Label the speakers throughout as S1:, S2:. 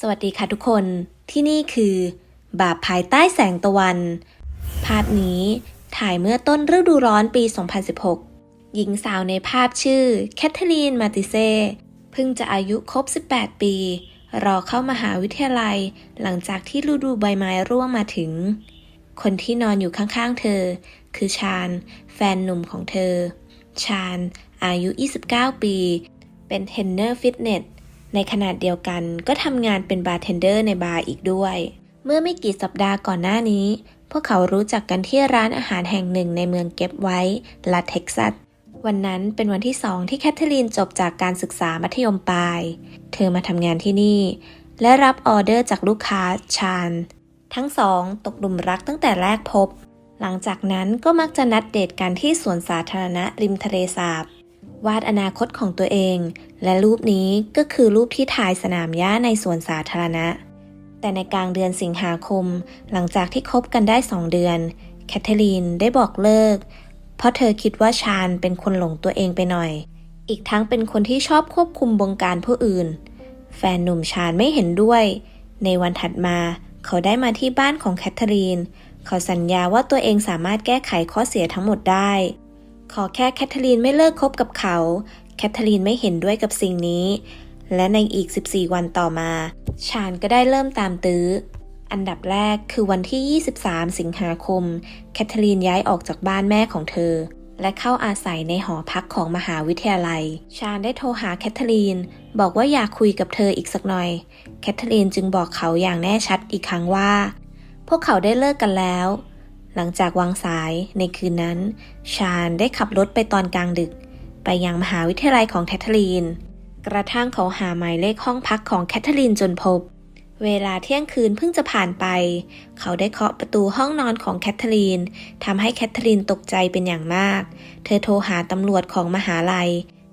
S1: สวัสดีค่ะทุกคน ที่นี่คือ บาปภายใต้แสงตะวัน ภาพนี้ถ่ายเมื่อต้นฤดูร้อนปี 2016 หญิงสาวในภาพชื่อแคทเธอรีน มาติเซ่เพิ่งจะอายุครบ 18 ปี รอเข้ามหาวิทยาลัย หลังจากที่ฤดูใบไม้ร่วงมาถึง คนที่นอนอยู่ข้างๆเธอ คือชาญ แฟนหนุ่มของเธอ ชาญ อายุ 29 ปี เป็นเทรนเนอร์ฟิตเนส ในขณะเดียวกันก็ทำงานเป็นบาร์เทนเดอร์ในบาร์อีกด้วย เมื่อไม่กี่สัปดาห์ก่อนหน้านี้ พวกเขารู้จักกันที่ร้านอาหารแห่งหนึ่งในเมืองเก็บไว้รัฐเท็กซัสวันนั้นเป็นวันที่สองที่แคทเธอรีนจบจากการศึกษามัธยมปลาย เธอมาทำงานที่นี่ และรับออเดอร์จากลูกค้าชาญทั้งสองตกหลุมรักตั้งแต่แรกพบ หลังจากนั้นก็มักจะนัดเดทกันที่สวนสาธารณะริมทะเลสาบ วาดอนาคตของตัวเอง และรูปนี้ก็คือรูปที่ถ่ายสนามหญ้าในสวนสาธารณะ แต่ในกลางเดือนสิงหาคม หลังจากที่คบกันได้สองเดือน แคทเธอรีนได้บอกเลิก เพราะเธอคิดว่าชาญเป็นคนหลงตัวเองไปหน่อย อีกทั้งเป็นคนที่ชอบควบคุมบงการผู้อื่น แฟนหนุ่มชาญไม่เห็นด้วย ในวันถัดมาเขาได้มาที่บ้านของแคทเธอรีน เขาสัญญาว่าตัวเองสามารถแก้ไขข้อเสียทั้งหมดได้ ขอแค่แคทเธอรีนไม่เลิกคบกับเขา แคทเธอรีนไม่เห็นด้วยกับสิ่งนี้ และในอีก 14 วันต่อมา ชาญก็ได้เริ่มตามตื้อ อันดับแรกคือวันที่ 23 สิงหาคม แคทเธอรีนย้ายออกจากบ้านแม่ของเธอ และเข้าอาศัยในหอพักของมหาวิทยาลัย ชาญได้โทรหาแคทเธอรีน บอกว่าอยากคุยกับเธออีกสักหน่อย แคทเธอรีนจึงบอกเขาอย่างแน่ชัดอีกครั้งว่า พวกเขาได้เลิกกันแล้ว หลังจากวางสายในคืนนั้น ชาญได้ขับรถไปตอนกลางดึก ไปยังมหาวิทยาลัยของแคทเธอรีน กระทั่งเขาหาหมายเลขห้องพักของแคทเธอรีนจนพบ เวลาเที่ยงคืนเพิ่งจะผ่านไป เขาได้เคาะประตูห้องนอนของแคทเธอรีนทำให้แคทเธอรีนตกใจเป็นอย่างมาก เธอโทรหาตำรวจของมหาลัย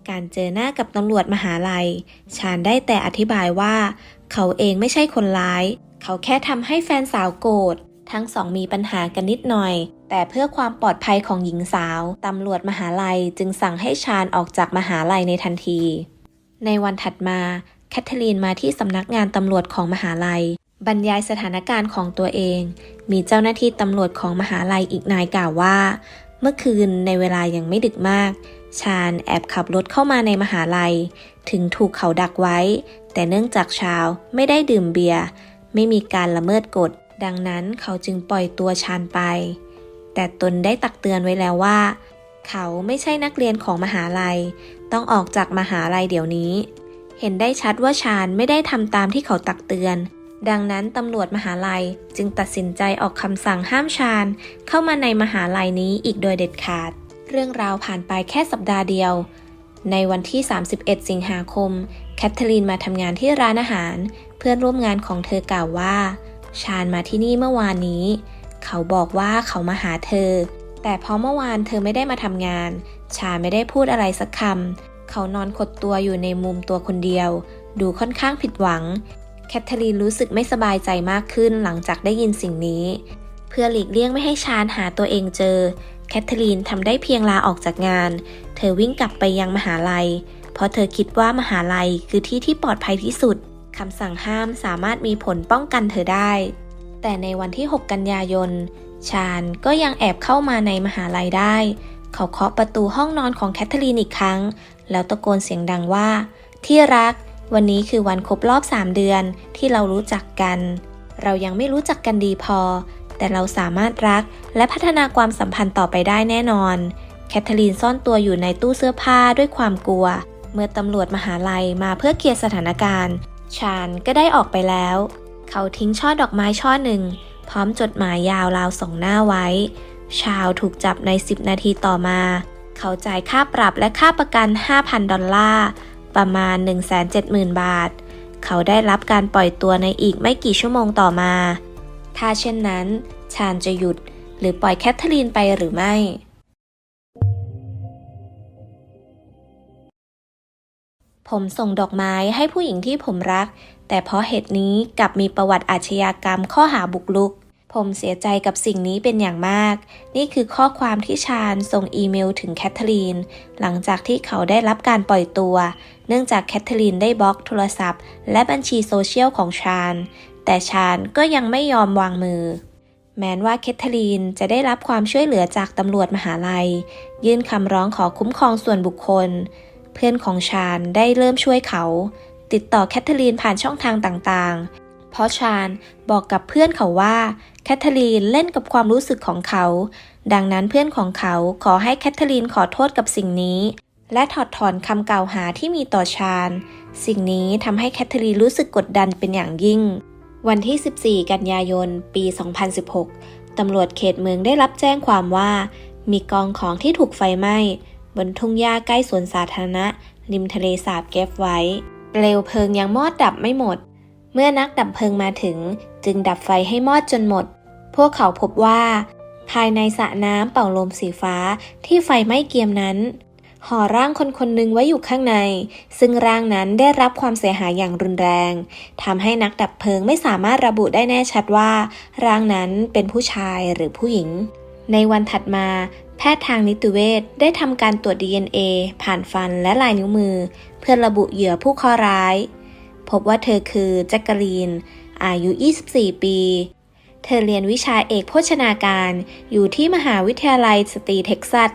S1: การเจอหน้ากับตำรวจมหาลัย ชาญได้แต่อธิบายว่า เขาเองไม่ใช่คนร้าย เขาแค่ทำให้แฟนสาวโกรธ ทั้งสองมีปัญหากันนิดหน่อย แต่เพื่อความปลอดภัยของหญิงสาว ตำรวจมหาลัยจึงสั่งให้ชาญออกจากมหาลัยในทันที ในวันถัดมา แคทเธอรีนมาที่สำนักงานตำรวจของมหาลัย บรรยายสถานการณ์ของตัวเอง มีเจ้าหน้าที่ตำรวจของมหาลัยอีกนายกล่าวว่า เมื่อคืนในเวลายังไม่ดึกมาก ชาญแอบขับรถเข้ามาในมหาลัย ถึงถูกเขาดักไว้ แต่เนื่องจากชาวไม่ได้ดื่มเบียร์ไม่มีการละเมิดกฎ ดังนั้นเขาจึงปล่อยตัวชาญไป แต่ตนได้ตักเตือนไว้แล้วว่า เขาไม่ใช่นักเรียนของมหาลัย ต้องออกจากมหาลัยเดี๋ยวนี้ เห็นได้ชัดว่าชาญไม่ได้ทำตามที่เขาตักเตือน ดังนั้นตำรวจมหาลัยจึงตัดสินใจออกคำสั่งห้ามชาญเข้ามาในมหาลัยนี้อีกโดยเด็ดขาด เรื่องราวผ่านไปแค่สัปดาห์เดียว ในวันที่ 31 สิงหาคม แคทเธอรีนมาทำงานที่ร้านอาหาร เพื่อนร่วมงานของเธอกล่าวว่า ชาญมาที่นี่เมื่อวานนี้ เขาบอกว่าเขามาหาเธอ แต่พราะเมื่อวานเธอไม่ได้มาทำงาน ชาญไม่ได้พูดอะไรสักคำเขานอนขดตัวอยู่ในมุมตัวคนเดียว ดูค่อนข้างผิดหวัง แคทเธอรีนรู้สึกไม่สบายใจมากขึ้นหลังจากได้ยินสิ่งนี้ เพื่อหลีกเลี่ยงไม่ให้ชาญหาตัวเองเจอ แคทเธอรีนทำได้เพียงลาออกจากงาน เธอวิ่งกลับไปยังมหาลัย เพราะเธอคิดว่ามหาลัยคือที่ที่ปลอดภัยที่สุด คำสั่งห้ามสามารถมีผลป้องกันเธอได้ แต่ในวันที่ 6 กันยายน ชาญก็ยังแอบเข้ามาในมหาลัยได้ เขาเคาะประตูห้องนอนของแคทเธอรีนอีกครั้ง แล้วตะโกนเสียงดังว่า ที่รัก วันนี้คือวันครบรอบ 3 เดือนที่เรารู้จักกัน เรายังไม่รู้จักกันดีพอ แต่เราสามารถรักและพัฒนาความสัมพันธ์ต่อไปได้แน่นอน แคทเธอรีนซ่อนตัวอยู่ในตู้เสื้อผ้าด้วยความกลัว เมื่อตำรวจมหาลัยมาเพื่อเคลียร์สถานการณ์ ชาญก็ได้ออกไปแล้ว เขาทิ้งช่อดอกไม้ช่อหนึ่ง พร้อมจดหมายยาวราวสองหน้าไว้ ชาวถูกจับใน 10 นาทีต่อมา เขาจ่ายค่าปรับและค่าประกัน 5,000 ดอลลาร์ ประมาณ 170,000 บาท เขาได้รับการปล่อยตัวในอีกไม่กี่ชั่วโมงต่อมา ถ้าเช่นนั้น ชาญจะหยุดหรือปล่อยแคทเธอรีนไปหรือไม่ ผมส่งดอกไม้ให้ผู้หญิงที่ผมรัก แต่เพราะเหตุนี้กลับมีประวัติอาชญากรรมข้อหาบุกรุก ผมเสียใจกับสิ่งนี้เป็นอย่างมาก นี่คือข้อความที่ชาญส่งอีเมลถึงแคทเธอรีน หลังจากที่เขาได้รับการปล่อยตัว เนื่องจากแคทเธอรีนได้บล็อกโทรศัพท์ และบัญชีโซเชียลของชาญ แต่ชาญก็ยังไม่ยอมวางมือแม้ว่าแคทเธอรีนจะได้รับความช่วยเหลือจากตำรวจมหาลัย ยื่นคำร้องขอคุ้มครองส่วนบุคคล เพื่อนของชาญได้เริ่มช่วยเขา ติดต่อแคทเธอรีนผ่านช่องทางต่างๆ เพราะชาญบอกกับเพื่อนเขาว่าแคทเธอรีนเล่นกับความรู้สึกของเขา ดังนั้นเพื่อนของเขาขอให้แคทเธอรีนขอโทษกับสิ่งนี้ และถอดถอนคำกล่าวหาที่มีต่อชาญสิ่งนี้ทำให้แคทเธอรีนรู้สึกกดดันเป็นอย่างยิ่ง วันที่ 14 กันยายน ปี 2016 ตำรวจเขตเมืองได้รับแจ้งความว่า มีกองของที่ถูกไฟไหม้ บนทุ่งหญ้าใกล้สวนสาธารณะ ริมทะเลสาบเกฟไว้ เปลวเพลิงยังมอดดับไม่หมด เมื่อนักดับเพลิงมาถึง จึงดับไฟให้มอดจนหมด พวกเขาพบว่า ภายในสระน้ำเป่าลมสีฟ้าที่ไฟไหม้เกียมนั้นห่อร่างคนคนหนึ่งไว้อยู่ข้างใน ซึ่งร่างนั้นได้รับความเสียหายอย่างรุนแรงทำให้นักดับเพลิงไม่สามารถระบุได้แน่ชัดว่า ร่างนั้นเป็นผู้ชายหรือผู้หญิง ในวันถัดมา แพทย์ทางนิติเวชได้ทำการตรวจ DNA ผ่านฟันและลายนิ้วมือ เพื่อระบุเหยื่อผู้เคราะห์ร้าย พบว่าเธอคือแจ็คกะลีน อายุ 24 ปี เธอเรียนวิชาเอกโภชนาการอยู่ที่มหาวิทยาลัยสตรีเท็กซัส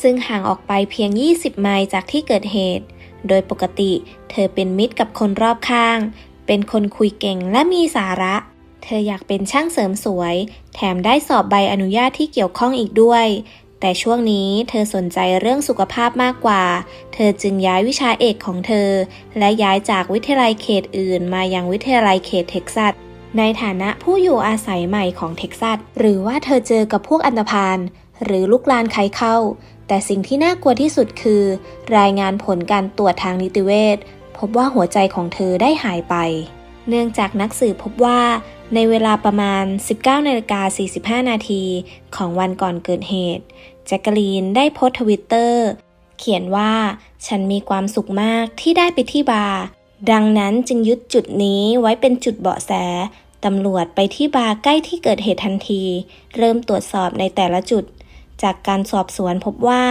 S1: ซึ่งห่างออกไปเพียง 20 ไมล์จากที่เกิดเหตุ โดยปกติ เธอเป็นมิตรกับคนรอบข้าง เป็นคนคุยเก่งและมีสาระเเธออยากเป็นช่างเสริมสวย แถมได้สอบใบอนุญาตที่เกี่ยวข้องอีกด้วย แต่ช่วงนี้เธอสนใจเรื่องสุขภาพมากกว่า เธอจึงย้ายวิชาเอกของเธอ และย้ายจากวิทยาลัยเขตอื่น มายังวิทยาลัยเขตเท็กซัสในฐานะผู้อยู่อาศัยใหม่ของเท็กซัสหรือว่าเธอเจอกับพวกอันธพาลหรือลุกลานใครเข้า แต่สิ่งที่น่ากลัวที่สุดคือ รายงานผลการตรวจทางนิติเวชพบว่าหัวใจของเธอได้หายไป เนื่องจากนักสืบพบว่า ในเวลาประมาณ 19นาฬิกา45 นาทีของวันก่อนเกิดเหตุ แจ็คกลีนได้โพสต์ทวิตเตอร์ เขียนว่า ฉันมีความสุขมากที่ได้ไปที่บาร์ ดังนั้นจึงยึดจุดนี้ไว้เป็นจุดเบาะแส ตำรวจไปที่บาร์ใกล้ที่เกิดเหตุทันที เริ่มตรวจสอบในแต่ละจุด จากการสอบสวนพบว่า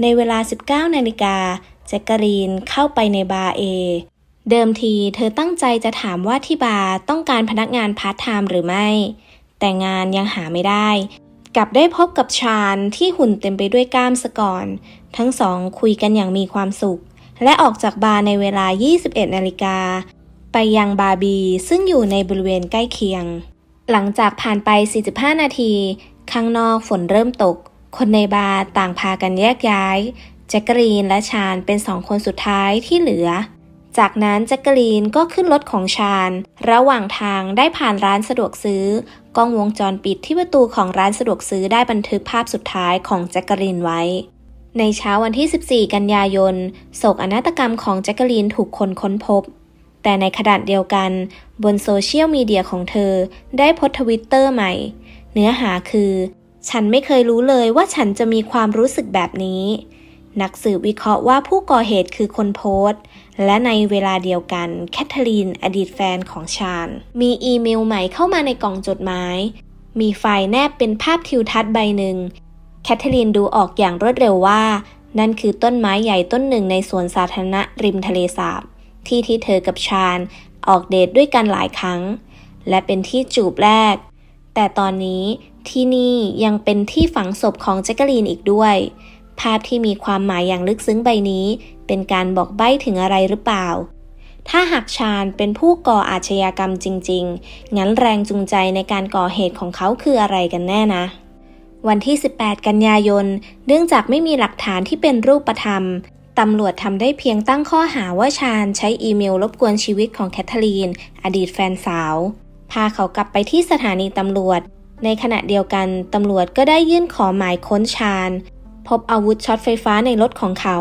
S1: ในเวลา 19นาฬิกาแจ็คกลีนเข้าไปในบาร์เอ เดิมทีเธอตั้งใจจะถามว่าที่บาร์ต้องการพนักงานพาร์ทไทม์หรือไม่ แต่งานยังหาไม่ได้ กลับได้พบกับชาญที่หุ่นเต็มไปด้วยกล้ามซะก่อน ทั้งสองคุยกันอย่างมีความสุข และออกจากบาร์ในเวลา 21 นาฬิกา ไปยังบาร์บี ซึ่งอยู่ในบริเวณใกล้เคียง หลังจากผ่านไป 45 นาที ข้างนอกฝนเริ่มตก คนในบาร์ต่างพากันแยกย้ายแจ็คกรีนและชาญเป็นสองคนสุดท้ายที่เหลือ จากนั้นแจ็คกะลีนก็ขึ้นรถของชาญ ระหว่างทางได้ผ่านร้านสะดวกซื้อ กล้องวงจรปิดที่ประตูของร้านสะดวกซื้อได้บันทึกภาพสุดท้ายของแจ็คกะลีนไว้ ในเช้าวันที่ 14 กันยายน โศกอนาฏกรรมของแจ็คกะลีนถูกคนค้นพบ แต่ในขณะเดียวกัน บนโซเชียลมีเดียของเธอได้โพสต์ทวิตเตอร์ใหม่ เนื้อหาคือ ฉันไม่เคยรู้เลยว่าฉันจะมีความรู้สึกแบบนี้ นักสืบวิเคราะห์ว่าผู้ก่อเหตุคือคนโพสต์ และในเวลาเดียวกันแคทเธอรีนอดีตแฟนของชาญ มีอีเมลใหม่เข้ามาในกล่องจดหมาย มีไฟล์แนบเป็นภาพทิวทัศน์ใบหนึ่งแคทเธอรีนดูออกอย่างรวดเร็วว่า นั่นคือต้นไม้ใหญ่ต้นหนึ่งในสวนสาธารณะริมทะเลสาบ ที่ที่เธอกับชาญออกเดทด้วยกันหลายครั้ง และเป็นที่จูบแรก แต่ตอนนี้ที่นี่ยังเป็นที่ฝังศพของแจ็คกะลีนอีกด้วย ภาพที่มีความหมายอย่างลึกซึ้งใบนี้ เป็นการบอกใบ้ถึงอะไรหรือเปล่า ถ้าหากชาญเป็นผู้ก่ออาชญากรรมจริง ๆ งั้นแรงจูงใจในการก่อเหตุของเขาคืออะไรกันแน่นะ วันที่ 18 กันยายน เนื่องจากไม่มีหลักฐานที่เป็นรูปธรรมตำรวจทำได้เพียงตั้งข้อหาว่าชาญใช้อีเมลรบกวนชีวิตของแคทเธอรีน อดีตแฟนสาว พาเขากลับไปที่สถานีตำรวจ ในขณะเดียวกันตำรวจก็ได้ยื่นขอหมายค้นชาญ พบอาวุธช็อตไฟฟ้าในรถของเขา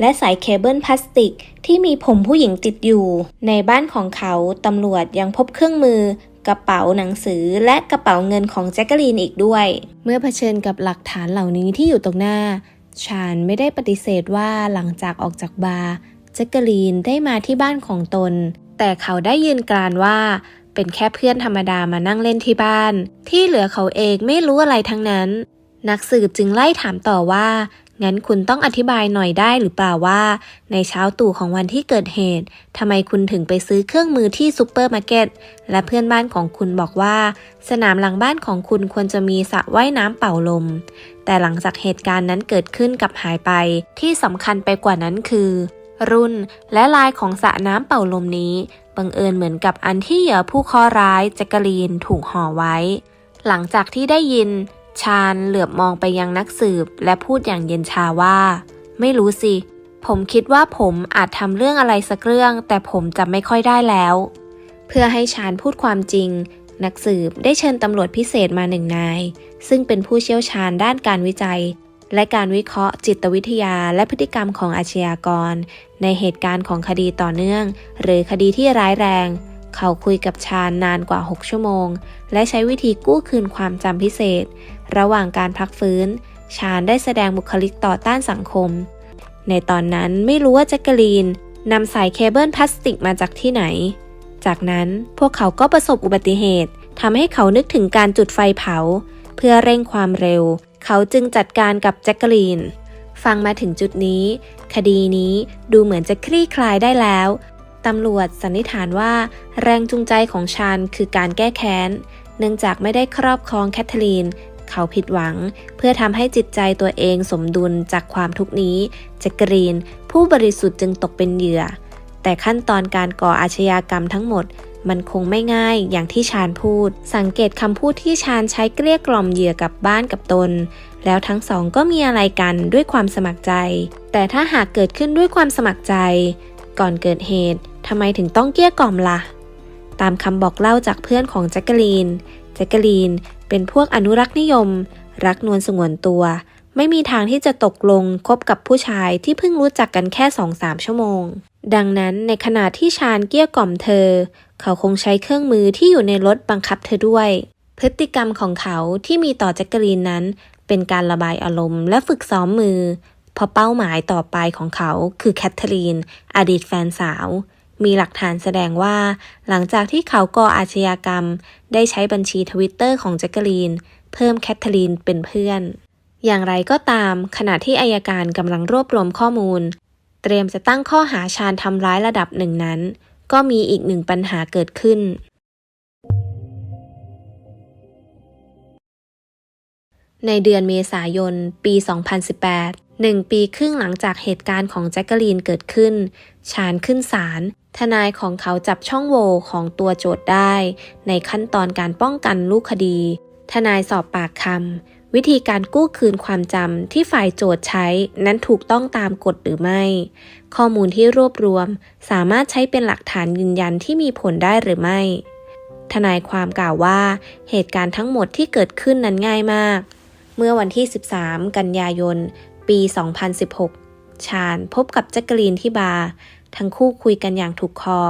S1: และสายเคเบิลพลาสติกที่มีผมผู้หญิงติดอยู่ ในบ้านของเขาตำรวจยังพบเครื่องมือ กระเป๋าหนังสือและกระเป๋าเงินของแจ็คกลีนอีกด้วย เมื่อเผชิญกับหลักฐานเหล่านี้ที่อยู่ตรงหน้า ชาญไม่ได้ปฏิเสธว่าหลังจากออกจากบาร์แจ็คกลีนได้มาที่บ้านของตน แต่เขาได้ยืนกรานว่าเป็นแค่เพื่อนธรรมดามานั่งเล่นที่บ้าน ที่เหลือเขาเองไม่รู้อะไรทั้งนั้น นักสืบจึงไล่ถามต่อว่า งั้นคุณต้องอธิบายหน่อยได้หรือเปล่าว่า ในเช้าตู่ของวันที่เกิดเหตุทำไมคุณถึงไปซื้อเครื่องมือที่ซูเปอร์มาร์เก็ต และเพื่อนบ้านของคุณบอกว่า สนามหลังบ้านของคุณควรจะมีสระว่ายน้ำเป่าลม แต่หลังจากเหตุการณ์นั้นเกิดขึ้นกับหายไป ที่สำคัญไปกว่านั้นคือ รุ่นและลายของสระน้ำเป่าลมนี้บังเอิญเหมือนกับอันที่เหยื่อผู้เคราะห์ร้ายแจ็คกะลีนถูกห่อไว้ หลังจากที่ได้ยิน ชาญเหลือบมองไปยังนักสืบและพูดอย่างเย็นชาว่า ไม่รู้สิ ผมคิดว่าผมอาจทำเรื่องอะไรสักเรื่อง แต่ผมจำไม่ค่อยได้แล้ว เพื่อให้ชาญพูดความจริง นักสืบได้เชิญตำรวจพิเศษมาหนึ่งนาย ซึ่งเป็นผู้เชี่ยวชาญด้านการวิจัย และการวิเคราะห์จิตวิทยาและพฤติกรรมของอาชญากร ในเหตุการณ์ของคดีต่อเนื่อง หรือคดีที่ร้ายแรง เขาคุยกับชาญนานกว่า 6 ชั่วโมง และใช้วิธีกู้คืนความจำพิเศษ ระหว่างการพักฟื้น ชาญได้แสดงบุคลิกต่อต้านสังคม ในตอนนั้นไม่รู้ว่าแจ็คเกอรีนนำสายเคเบิลพลาสติกมาจากที่ไหน จากนั้นพวกเขาก็ประสบอุบัติเหตุทำให้เขานึกถึงการจุดไฟเผา เพื่อเร่งความเร็ว เขาจึงจัดการกับแจ็คเกอรีนฟังมาถึงจุดนี้ คดีนี้ดูเหมือนจะคลี่คลายได้แล้ว ตำรวจสันนิษฐานว่า แรงจูงใจของชาญคือการแก้แค้น เนื่องจากไม่ได้ครอบครองแคทเธอรีน เขาผิดหวัง เพื่อทำให้จิตใจตัวเองสมดุลจากความทุกนี้แจ็คเกอรีน ผู้บริสุทธิ์จึงตกเป็นเหยื่อ แต่ขั้นตอนการก่ออาชญากรรมทั้งหมดมันคงไม่ง่ายอย่างที่ชาญพูด สังเกตคำพูดที่ชาญใช้เกลี้ยกล่อมเหยื่อกับบ้านกับตน แล้วทั้งสองก็มีอะไรกันด้วยความสมัครใจ แต่ถ้าหากเกิดขึ้นด้วยความสมัครใจ ก่อนเกิดเหตุทำไมถึงต้องเกลี้ยกล่อมล่ะ ตามคำบอกเล่าจากเพื่อนของแจ็คเกอรีน แจ็คเกอรีนเป็นพวกอนุรักษ์นิยม รักนวลสงวนตัว ไม่มีทางที่จะตกลงคบกับผู้ชายที่เพิ่งรู้จักกันแค่สองสามชั่วโมง ดังนั้นในขณะที่ชาญเกลี้ยกล่อมเธอ เขาคงใช้เครื่องมือที่อยู่ในรถบังคับเธอด้วย พฤติกรรมของเขาที่มีต่อแจ็คเกอรีนนั้น เป็นการระบายอารมณ์และฝึกซ้อมมือ เพราะเป้าหมายต่อไปของเขาคือแคทเธอรีน อดีตแฟนสาว มีหลักฐานแสดงว่า หลังจากที่เขาก่ออาชญากรรม ได้ใช้บัญชีทวิตเตอร์ของแจ็คเกอรีน เพิ่มแคทเธอรีนเป็นเพื่อน อย่างไรก็ตาม ขณะที่อายการกำลังรวบรวมข้อมูล เตรียมจะตั้งข้อหาชาญทำร้ายระดับหนึ่งนั้น ก็มีอีกหนึ่งปัญหาเกิดขึ้นในเดือนเมษายน ปี 2018 หนึ่งปีครึ่งหลังจากเหตุการณ์ของแจ็คเกอรีนเกิดขึ้น ชาญขึ้นศาล ทนายของเขาจับช่องโหว่ของตัวโจทย์ได้ ในขั้นตอนการป้องกันลูกคดี ทนายสอบปากคำ วิธีการกู้คืนความจำที่ฝ่ายโจทย์ใช้นั้นถูกต้องตามกฎหรือไม่ ข้อมูลที่รวบรวม สามารถใช้เป็นหลักฐานยืนยันที่มีผลได้หรือไม่ ทนายความกล่าวว่า เหตุการณ์ทั้งหมดที่เกิดขึ้นนั้นง่ายมากเมื่อวันที่ 13 กันยายน ปี 2016 ชาญพบกับแจ็คกอรีนที่บาร์ทั้งคู่คุยกันอย่างถูกคอ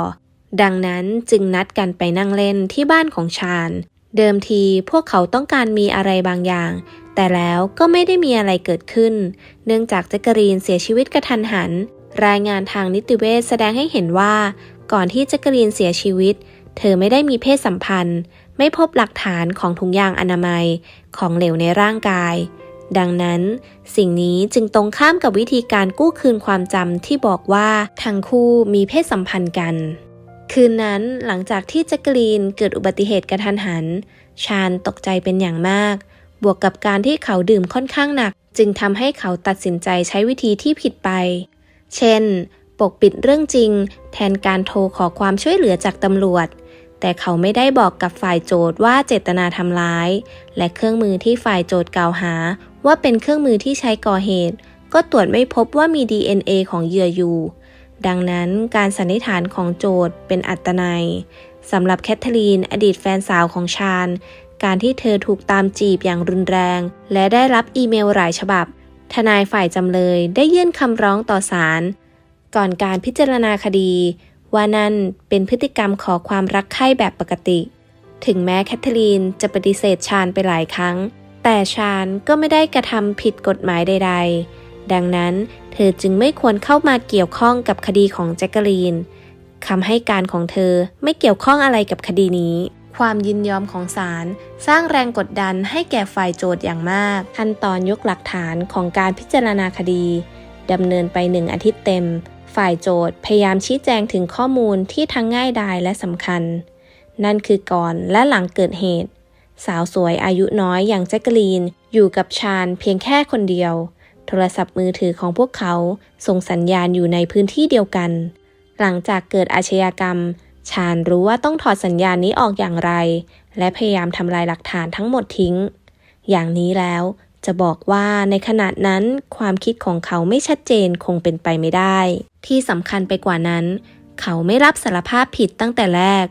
S1: ดังนั้นจึงนัดกันไปนั่งเล่นที่บ้านของชาญ เดิมทีพวกเขาต้องการมีอะไรบางอย่าง แต่แล้วก็ไม่ได้มีอะไรเกิดขึ้น เนื่องจากแจ็คกอรีนเสียชีวิตกระทันหัน รายงานทางนิติเวชแสดงให้เห็นว่า ก่อนที่แจ็คกอรีนเสียชีวิต เธอไม่ได้มีเพศสัมพันธ์ ไม่พบหลักฐานของถุงยางอนามัย ของเหลวในร่างกาย ดังนั้น สิ่งนี้จึงตรงข้ามกับวิธีการกู้คืนความจำที่บอกว่าทั้งคู่มีเพศสัมพันธ์กัน คืนนั้นหลังจากที่แจ็คกรีนเกิดอุบัติเหตุกระทันหัน ชาญตกใจเป็นอย่างมาก บวกกับการที่เขาดื่มค่อนข้างหนัก จึงทำให้เขาตัดสินใจใช้วิธีที่ผิดไป เช่น ปกปิดเรื่องจริง แทนการโทรขอความช่วยเหลือจากตำรวจแต่เขาไม่ได้บอกกับฝ่ายโจทย์ว่าเจตนาทำร้าย และเครื่องมือที่ฝ่ายโจทย์กล่าวหา ว่าเป็นเครื่องมือที่ใช้ก่อเหตุ ก็ตรวจไม่พบว่ามี DNA ของเหยื่ออยู่ ดังนั้นการสันนิษฐานของโจทย์เป็นอัตนัยสำหรับแคทเธอรีน อดีตแฟนสาวของชาญ การที่เธอถูกตามจีบอย่างรุนแรง และได้รับอีเมลหลายฉบับ ทนายฝ่ายจำเลยได้ยื่นคำร้องต่อศาลก่อนการพิจารณาคดี ว่านั่นเป็นพฤติกรรมขอความรักใคร่แบบปกติ ถึงแม้แคทเธอรีนจะปฏิเสธชาญไปหลายครั้ง แต่ชาญก็ไม่ได้กระทำผิดกฎหมายใด ๆ ดังนั้นเธอจึงไม่ควรเข้ามาเกี่ยวข้องกับคดีของแจ็คเกอรีนคำให้การของเธอไม่เกี่ยวข้องอะไรกับคดีนี้ ความยินยอมของศาลสร้างแรงกดดันให้แก่ฝ่ายโจทย์อย่างมาก ขั้นตอนยกหลักฐานของการพิจารณาคดีดำเนินไปหนึ่งอาทิตย์เต็ม ฝ่ายโจทย์พยายามชี้แจงถึงข้อมูลที่ทั้งง่ายดายและสำคัญ นั่นคือก่อนและหลังเกิดเหตุ สาวสวยอายุน้อยอย่างแจ็คเกอรีน อยู่กับชาญเพียงแค่คนเดียว โทรศัพท์มือถือของพวกเขาส่งสัญญาณอยู่ในพื้นที่เดียวกัน หลังจากเกิดอาชญากรรม ชาญรู้ว่าต้องถอดสัญญาณนี้ออกอย่างไร และพยายามทำลายหลักฐานทั้งหมดทิ้ง อย่างนี้แล้วจะบอกว่าในขณะนั้นความคิดของเขาไม่ชัดเจนคงเป็นไปไม่ได้ ที่สำคัญไปกว่านั้น เขาไม่รับสารภาพผิดตั้งแต่แรก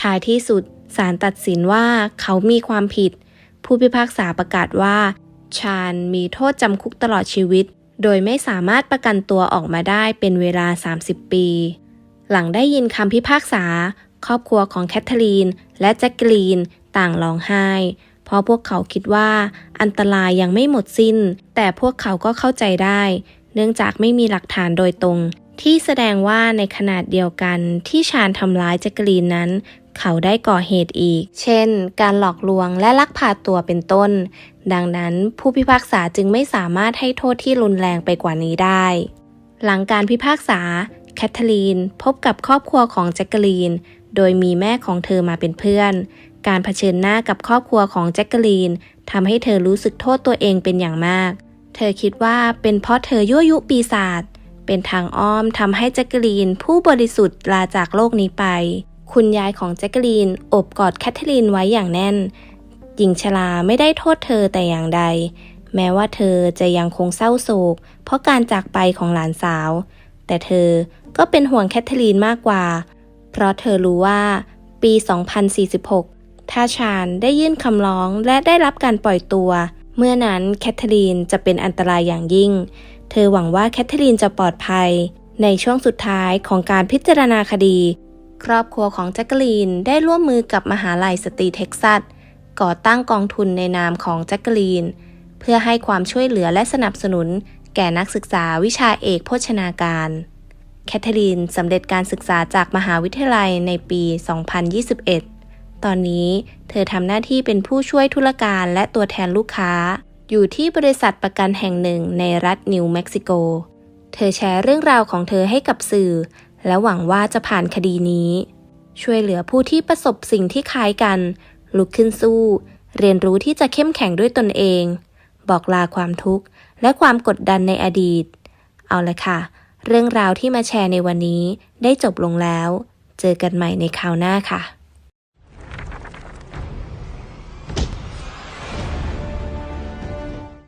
S1: ท้ายที่สุด ศาลตัดสินว่าเขามีความผิด ผู้พิพากษาประกาศว่า ชาญมีโทษจำคุกตลอดชีวิต โดยไม่สามารถประกันตัวออกมาได้เป็นเวลา 30 ปี หลังได้ยินคำพิพากษา ครอบครัวของแคทเธอรีน และแจ็คกลีนต่างร้องไห้ เพราะพวกเขาคิดว่า อันตรายยังไม่หมดสิ้น แต่พวกเขาก็เข้าใจได้ เนื่องจากไม่มีหลักฐานโดยตรงที่แสดงว่าในขนาดเดียวกันที่ชาญทำร้ายแจ็คกลีนนั้น เขาได้ก่อเหตุอีก เช่น การหลอกลวงและลักพาตัวเป็นต้น ดังนั้นผู้พิพากษาจึงไม่สามารถให้โทษที่รุนแรงไปกว่านี้ได้ หลังการพิพากษา แคทเธอรีนพบกับครอบครัวของแจ็คเกอรีน โดยมีแม่ของเธอมาเป็นเพื่อน การเผชิญหน้ากับครอบครัวของแจ็คเกอรีนทำให้เธอรู้สึกโทษตัวเองเป็นอย่างมาก เธอคิดว่าเป็นเพราะเธอยั่วยุปีศาจเป็นทางอ้อมทำให้แจ็คเกอรีนผู้บริสุทธิ์ลาจากโลกนี้ไป คุณยายของแจ็คเกอรีนอบกอดแคทเธอรีนไว้อย่างแน่น หญิงชราไม่ได้โทษเธอแต่อย่างใด แม้ว่าเธอจะยังคงเศร้าโศก เพราะการจากไปของหลานสาว แต่เธอก็เป็นห่วงแคทเธอรีนมากกว่า เพราะเธอรู้ว่าปี 2046 ถ้าชาญได้ยื่นคำร้องและได้รับการปล่อยตัว เมื่อนั้นแคทเธอรีนจะเป็นอันตรายอย่างยิ่ง เธอหวังว่าแคทเธอรีนจะปลอดภัย ในช่วงสุดท้ายของการพิจารณาคดี ครอบครัวของแจ็คเกอรีนได้ร่วมมือกับมหาลัยสตรีเท็กซัสก่อตั้งกองทุนในนามของแจ็คเกอรีน เพื่อให้ความช่วยเหลือและสนับสนุน แก่นักศึกษาวิชาเอกโภชนาการ แคทเธอรีนสำเร็จการศึกษาจากมหาวิทยาลัยในปี 2021 ตอนนี้เธอทำหน้าที่เป็นผู้ช่วยธุรการและตัวแทนลูกค้า อยู่ที่บริษัทประกันแห่งหนึ่งในรัฐนิวเม็กซิโก เธอแชร์เรื่องราวของเธอให้กับสื่อ และหวังว่าจะผ่านคดีนี้ ช่วยเหลือผู้ที่ประสบสิ่งที่คล้ายกัน ลุกขึ้นสู้ เรียนรู้ที่จะเข้มแข็งด้วยตนเอง บอกลาความทุกข์ และความกดดันในอดีต เอาละค่ะ เรื่องราวที่มาแชร์ในวันนี้ได้จบลงแล้ว เจอกันใหม่ในคราวหน้าค่ะ